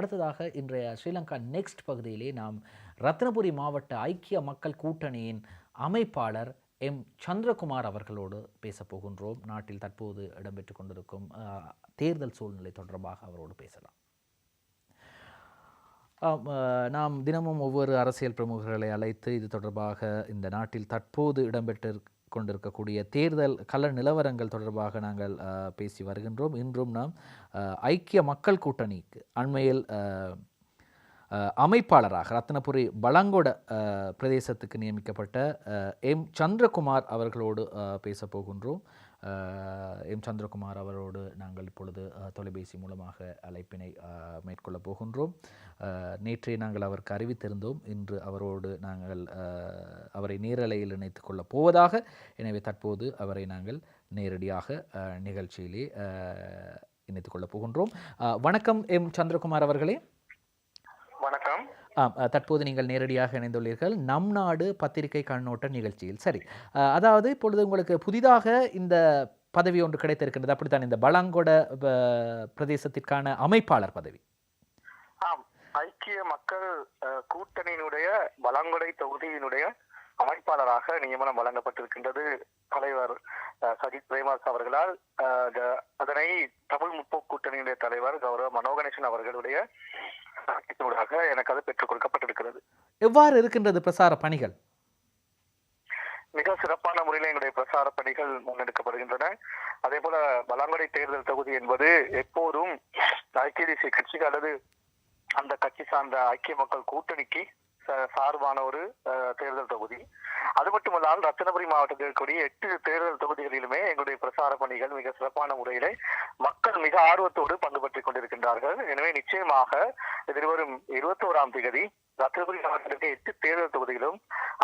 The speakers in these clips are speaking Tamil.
அடுத்ததாக இன்றைய ஸ்ரீலங்கா நெக்ஸ்ட் பகுதியிலே நாம் ரத்னபுரி மாவட்ட ஐக்கிய மக்கள் கூட்டணியின் அமைப்பாளர் எம். சந்திரகுமார் அவர்களோடு பேசப்போகின்றோம் நாட்டில் தற்போது இடம்பெற்றுக் கொண்டிருக்கும் தேர்தல் சூழ்நிலை தொடர்பாக அவரோடு பேசலாம். நாம் தினமும் ஒவ்வொரு அரசியல் பிரமுகர்களை அழைத்து இது தொடர்பாக இந்த நாட்டில் தற்போது இடம்பெற்று கொண்டிருக்கக்கூடிய தேர்தல் கள நிலவரங்கள் தொடர்பாக நாங்கள் பேசி வருகின்றோம். இன்றும் நாம் ஐக்கிய மக்கள் கூட்டணிக்கு அண்மையில் அமைப்பாளராக ரத்னபுரி பலங்கொட பிரதேசத்துக்கு நியமிக்கப்பட்ட எம். சந்திரகுமார் அவர்களோடு அஹ், பேசப் போகின்றோம். எம். சந்திரகுமார் அவரோடு நாங்கள் இப்பொழுது தொலைபேசி மூலமாக அழைப்பினை மேற்கொள்ளப் போகின்றோம். நேற்றே நாங்கள் அவருக்கு அறிவித்திருந்தோம். இன்று அவரோடு நாங்கள் அவரை நேரலையில் இணைத்து கொள்ளப் போவதாக. எனவே தற்போது அவரை நாங்கள் நேரடியாக நிகழ்ச்சியிலே இணைத்துக் கொள்ளப் போகின்றோம். வணக்கம் எம். சந்திரகுமார் அவர்களே. தற்போது நீங்கள் நேரடியாக இணைந்துள்ளீர்கள். நம் நாடு பத்திரிகை கண்ணோட்ட நிகழ்ச்சியில். சரி. அதாவது இப்பொழுது உங்களுக்கு புதிதாக இந்த பதவி ஒன்று கிடைத்திருக்கின்றது. அப்படித்தான் இந்த பலாங்கொட பிரதேசத்திற்கான அமைப்பாளர் பதவி. ஆம். ஐக்கிய மக்கள் கூட்டணியினுடைய பலங்குடை தொகுதியினுடைய அமைப்பாளராக நியமனம் வழங்கப்பட்டிருக்கின்றது. தலைவர் சஜித் பிரேமாஸ் அவர்களால் அதனை தமிழ் முற்போக்கு கூட்டணியினுடைய தலைவர் கௌரவ மனோகணேசன் அவர்களுடைய எனக்கு அது பெற்றுக் கொடுக்கப்பட்டிருக்கிறது. எவ்வாறு இருக்கின்றது பிரசார பணிகள்? மிக சிறப்பான முறையில் எங்களுடைய பிரசார பணிகள் முன்னெடுக்கப்படுகின்றன. அதே போல பலாங்குடை தேர்தல் தொகுதி என்பது எப்போதும் ஐக்கிய தேசிய கட்சிக்கு அல்லது அந்த கட்சி சார்ந்த ஐக்கிய மக்கள் கூட்டணிக்கு சார்பான ஒரு தேர்தல் தொகுதி. அது மட்டுமல்லாமல் ரத்தினபுரி மாவட்டத்தில் இருக்கக்கூடிய எட்டு தேர்தல் தொகுதிகளிலுமே எங்களுடைய பிரசார பணிகள் மிக சிறப்பான முறையிலே மக்கள் மிக ஆர்வத்தோடு பங்கு பெற்றுக் கொண்டிருக்கின்றார்கள். எனவே நிச்சயமாக எதிர்வரும் இருபத்தோராம் தேதி ரத்தினபுரி மாவட்டத்திற்கு எட்டு தேர்தல் தொகுதிகளும்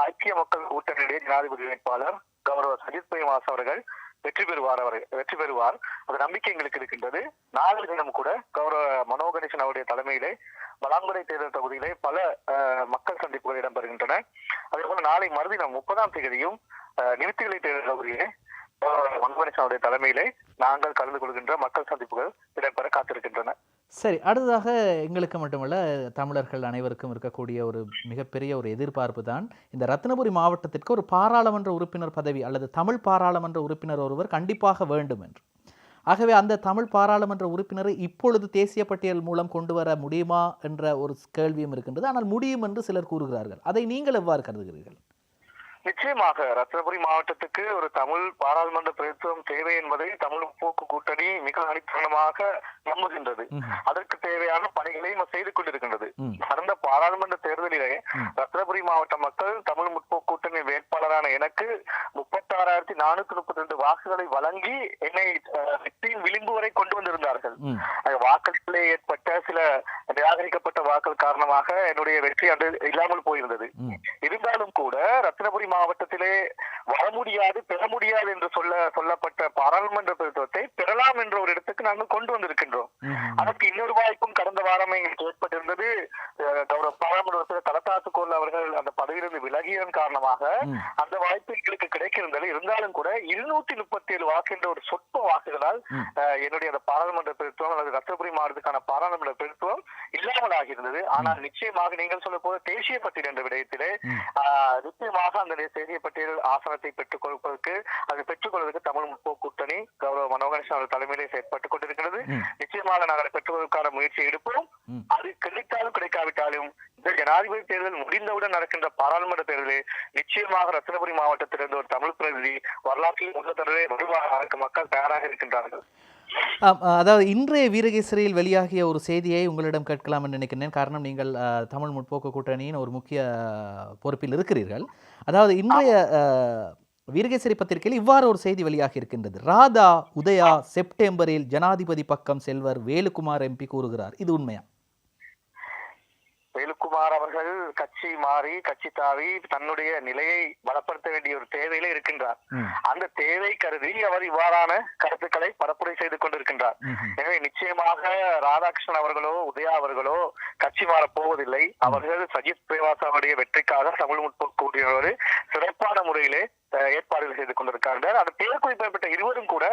ஐக்கிய மக்கள் கூட்டணியுடைய ஜனாதிபதி வேட்பாளர் கௌரவ சஜித் பிரேமாஸ் அவர்கள் வெற்றி பெறுவார் அவர் வெற்றி பெறுவார். அந்த நம்பிக்கை எங்களுக்கு இருக்கின்றது. நாளை தினம் கூட கௌரவ மனோகணேசன் அவருடைய தலைமையிலே வளாங்குறை தேர்தல் தொகுதியிலே பல அஹ், மக்கள் சந்திப்புகள் இடம்பெறுகின்றன. அதே போல நாளை மறுதினம் முப்பதாம் தேதியும் அஹ், நிமித்திகளை தேர்தல் தொகுதியிலே கௌரவ மனோகணேசன் அவருடைய தலைமையிலே நாங்கள் கலந்து கொள்கின்ற மக்கள் சந்திப்புகள் இடம்பெற காத்திருக்கின்றன. சரி அடுத்ததாக எங்களுக்கு மட்டுமல்ல தமிழர்கள் அனைவருக்கும் இருக்கக்கூடிய ஒரு மிகப்பெரிய ஒரு எதிர்பார்ப்பு தான். இந்த ரத்னபுரி மாவட்டத்திற்கு ஒரு பாராளுமன்ற உறுப்பினர் பதவி அல்லது தமிழ் பாராளுமன்ற உறுப்பினர் ஒருவர் கண்டிப்பாக வேண்டும் என்று ஆகவே அந்த தமிழ் பாராளுமன்ற உறுப்பினரை இப்பொழுது தேசிய பட்டியல் மூலம் கொண்டு வர முடியுமா என்ற ஒரு கேள்வியும் இருக்கின்றது. ஆனால் முடியும் என்று சிலர் கூறுகிறார்கள். அதை நீங்கள் எவ்வாறு கருதுகிறீர்கள்? நிச்சயமாக ரத்னபுரி மாவட்டத்துக்கு ஒரு தமிழ் பாராளுமன்ற பிரதித்துவம் தேவை என்பதை தமிழ் போக்கு கூட்டணி மிக அடித்தனமாக நம்புகின்றது. அதற்கு தேவையான பணிகளையும் செய்து கொண்டிருக்கின்றது. கடந்த பாராளுமன்ற தேர்தலிலே. ரத்னபுரி மாவட்ட மக்கள் தமிழ் முற்போக்கு கூட்டணி வேட்பாளரான எனக்கு முப்பத்தாறாயிரத்தி நானூத்தி முப்பத்தி ரெண்டு வாக்குகளை வழங்கி என்னை வெற்றியின் விளிம்பு வரை கொண்டு வந்திருந்தார்கள் ம் அது வாக்களிப்பிலே ஏற்பட்ட சில நிராகரிக்கப்பட்ட வாக்கள் காரணமாக என்னுடைய வெற்றி அது இல்லாமல் போயிருந்தது. இருந்தாலும் கூட ரத்தினபுரி மாவட்டத்திலே வர முடியாது பெற முடியாது என்று சொல்ல சொல்லப்பட்ட பாராளுமன்ற பிரதித்துவத்தை பெறலாம் என்ற ஒரு இடத்துக்கு நாங்கள் கொண்டு வந்திருக்கின்றோம். அதற்கு இன்னொரு வாய்ப்பும் கடந்த வாரமே எங்களுக்கு ஏற்பட்டிருந்தது. கௌரவ பாராளுமன்ற உறுப்பினர் தலத்தாத்துக்கோல் அவர்கள் அந்த பதவியிலிருந்து விலகியதன் காரணமாக ம். அந்த வாய்ப்பு எங்களுக்கு கிடைக்கிருந்தது இருந்தாலும் கூட இருநூத்தி முப்பத்தி ஏழு வாக்கு என்ற ஒரு சொற்ப வாக்குகளால் என்னுடைய அந்த பாராளுமன்ற பிரதித்துவம் அல்லது ரத்தபுரி மாவட்டத்துக்கான பாராளுமன்ற பிரதித்துவம் இல்லாமல் ஆகியிருந்தது ஆனால் நிச்சயமாக நீங்கள் சொல்ல போது தேசிய பட்டியல் என்ற விடயத்திலே நிச்சயமாக அந்த தேசிய பட்டியல் ஆசனத்தை பெற்றுக் கொடுப்பதற்கு அது பெற்றுக் கொள்வதற்கு தமிழ் முற்போக்கு கூட்டணி கௌரவ மனோகரன் அவர்கள் தலைமையிலே செயற்பட்டுக் கொண்டிருக்கிறது. நிச்சயமாக நாங்கள் பெற்றுவதற்கான முயற்சியை எடுப்போம். அது கிடைத்தாலும் கிடைக்காவிட்டாலும் இந்த ஜனாதிபதி தேர்தல் முடிந்தவுடன் நடக்கின்ற பாராளுமன்ற தேர்தலில் நிச்சயமாக ரத்தினபுரி மாவட்டத்திலிருந்து ஒரு தமிழ் பிரதிநிதி வரலாற்றில் முதல் தடவை வருவார் அதற்கு மக்கள் தயாராக இருக்கின்றார்கள். அதாவது இன்றைய வீரகேசரியில் வெளியாகிய ஒரு செய்தியை உங்களிடம் கேட்கலாம் என்று நினைக்கிறேன் காரணம் நீங்கள் தமிழ் முற்போக்கு கூட்டணியின் ஒரு முக்கிய பொறுப்பில் இருக்கிறீர்கள். அதாவது இன்றைய வீரகேசரி பத்திரிகையில் இவ்வாறு ஒரு செய்தி வெளியாகி இருக்கின்றது. ராதா உதயா செப்டம்பரில் ஜனாதிபதி பக்கம் செல்வர் வேலுக்குமார் எம்பி கூறுகிறார். இது உண்மையா? வேலுக்குமார் அவர்கள் கட்சி மாறி கட்சி தாவி தன்னுடைய நிலையை பலப்படுத்த வேண்டிய ஒரு தேவையில இருக்கின்றார். அந்த தேவை கருதி அவர் இவ்வாறான கருத்துக்களை பரப்புரை செய்து கொண்டிருக்கின்றார். எனவே நிச்சயமாக ராதாகிருஷ்ணன் அவர்களோ உதயா அவர்களோ கட்சி மாறப் போவதில்லை. அவர்கள் சஜித் பிரேவாசாவுடைய வெற்றிக்காக தமிழ் முற்போக்கூடிய சிறப்பான முறையிலே ஏற்பாடுகள் செய்து கொண்டிருக்கிறார்கள். அந்த பேர் குறிப்பிடப்பட்ட இருவரும் கூட.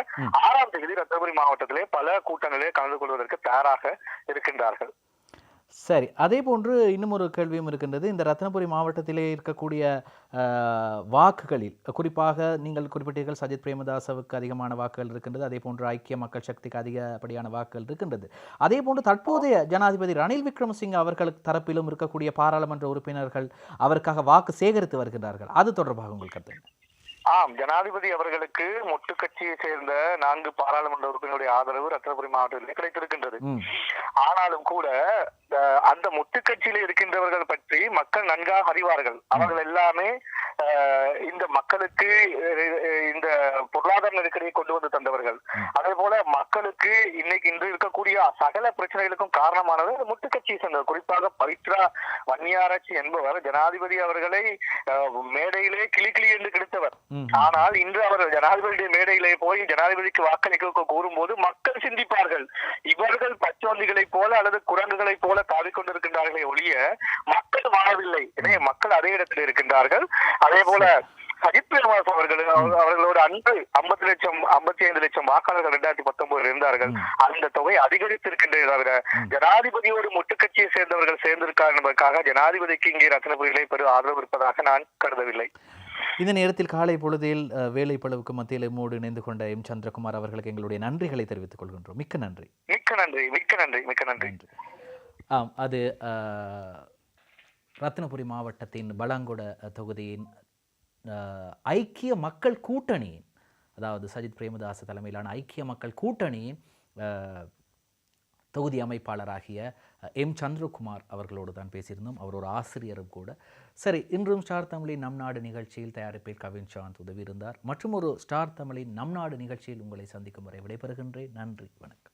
ஆறாம் தேதி ரத்தபுரி மாவட்டத்திலே பல கூட்டங்களிலே கலந்து கொள்வதற்கு தயாராக இருக்கின்றார்கள். சரி. அதே போன்று இன்னும் ஒரு கேள்வியும் இருக்கின்றது. இந்த ரத்னபுரி மாவட்டத்திலே இருக்கக்கூடிய வாக்குகளில் குறிப்பாக நீங்கள் குறிப்பிட்டீர்கள் சஜித் பிரேமதாசவுக்கு அதிகமான வாக்குகள் இருக்கின்றது. அதே போன்று ஐக்கிய மக்கள் சக்திக்கு அதிகப்படியான வாக்குகள் இருக்கின்றது. அதே போன்று தற்போதைய ஜனாதிபதி ரணில் விக்ரமசிங்க அவர்களுக்கு தரப்பிலும் இருக்கக்கூடிய பாராளுமன்ற உறுப்பினர்கள் அவருக்காக வாக்கு சேகரித்து வருகின்றார்கள். அது தொடர்பாக உங்களுக்கு கருத்து? என்ன? ஆம் ஜனாதிபதி அவர்களுக்கு மொட்டு கட்சியை சேர்ந்த நான்கு பாராளுமன்ற உறுப்பினருடைய ஆதரவு ரத்னபுரி மாவட்டத்தில் கிடைத்திருக்கின்றது. ஆனாலும் கூட அந்த முட்டு கட்சியில இருக்கின்றவர்கள் பற்றி மக்கள் நன்காக அறிவார்கள். அவர்கள் எல்லாமே இந்த மக்களுக்கு இந்த பொருளாதார நெருக்கடியை கொண்டு வந்து தந்தவர்கள். அதே போல மக்களுக்கு இன்னைக்கு இன்று இருக்கக்கூடிய சகல பிரச்சனைகளுக்கும் காரணமானது இந்த முட்டு கட்சியை சேர்ந்தவர். குறிப்பாக பவித்ரா வன்னியாராட்சி என்பவர் ஜனாதிபதி அவர்களை மேடையிலே கிளி கிளி என்று கிடைத்தவர் ஆனால் இன்று அவர் ஜனாதிபதியுடைய மேடையிலே போய் ஜனாதிபதிக்கு வாக்களிக்க கூறும்போது மக்கள் சிந்திப்பார்கள். இவர்கள் பச்சோந்திகளைப் போல அல்லது குரங்குகளைப் போல தாவிக் கொண்டிருக்கின்றார்களே ஒழிய மக்கள் வாழவில்லை. எனவே மக்கள் அதே இடத்தில் இருக்கின்றார்கள். அதே போல சஜித் பிரேமதாஸ் அவர்கள் அவர்- அவர்களோட அன்று ஐம்பத்தி லட்சம் ஐம்பத்தி ஐந்து லட்சம் வாக்காளர்கள் இரண்டாயிரத்தி பத்தொன்பதில் இருந்தார்கள். அந்த தொகை அதிகரித்திருக்கின்றதை தவிர ஜனாதிபதியோடு முட்டுக்கட்சியை சேர்ந்தவர்கள் சேர்ந்திருக்கார் என்பதற்காக ஜனாதிபதிக்கு இங்கே ரத்னபுரியிலே பெரும் ஆதரவு இருப்பதாக நான் கருதவில்லை. இந்த நேரத்தில் காலை பொழுதில் அஹ், வேலைப்பளவுக்கு மத்தியில் எம்மோடு இணைந்து கொண்ட எம். சந்திரகுமார் அவர்களுக்கு எங்களுடைய நன்றிகளை தெரிவித்துக் கொள்கின்றோம். மிக்க நன்றி. மிக்க நன்றி மிக்க நன்றி மிக்க நன்றி. ஆம் அது அஹ், ரத்தினபுரி மாவட்டத்தின் பலாங்கொட தொகுதியின் ஐக்கிய மக்கள் கூட்டணியின் அதாவது சஜித் பிரேமதாஸ் தலைமையிலான ஐக்கிய மக்கள் கூட்டணியின் தொகுதி அமைப்பாளராகிய எம். சந்திரகுமார் அவர்களோடு தான் பேசியிருந்தோம். அவர் ஒரு ஆசிரியரும் கூட. சரி இன்றும் ஸ்டார் தமிழின் நம் நாடு நிகழ்ச்சியில் தயாரிப்பில் கவின் சாந்த் உதவி இருந்தார் மற்றும் ஒரு ஸ்டார் தமிழின் நம் நாடு நிகழ்ச்சியில் உங்களை சந்திக்கும் வரை விடைபெறுகின்றேன். நன்றி வணக்கம்.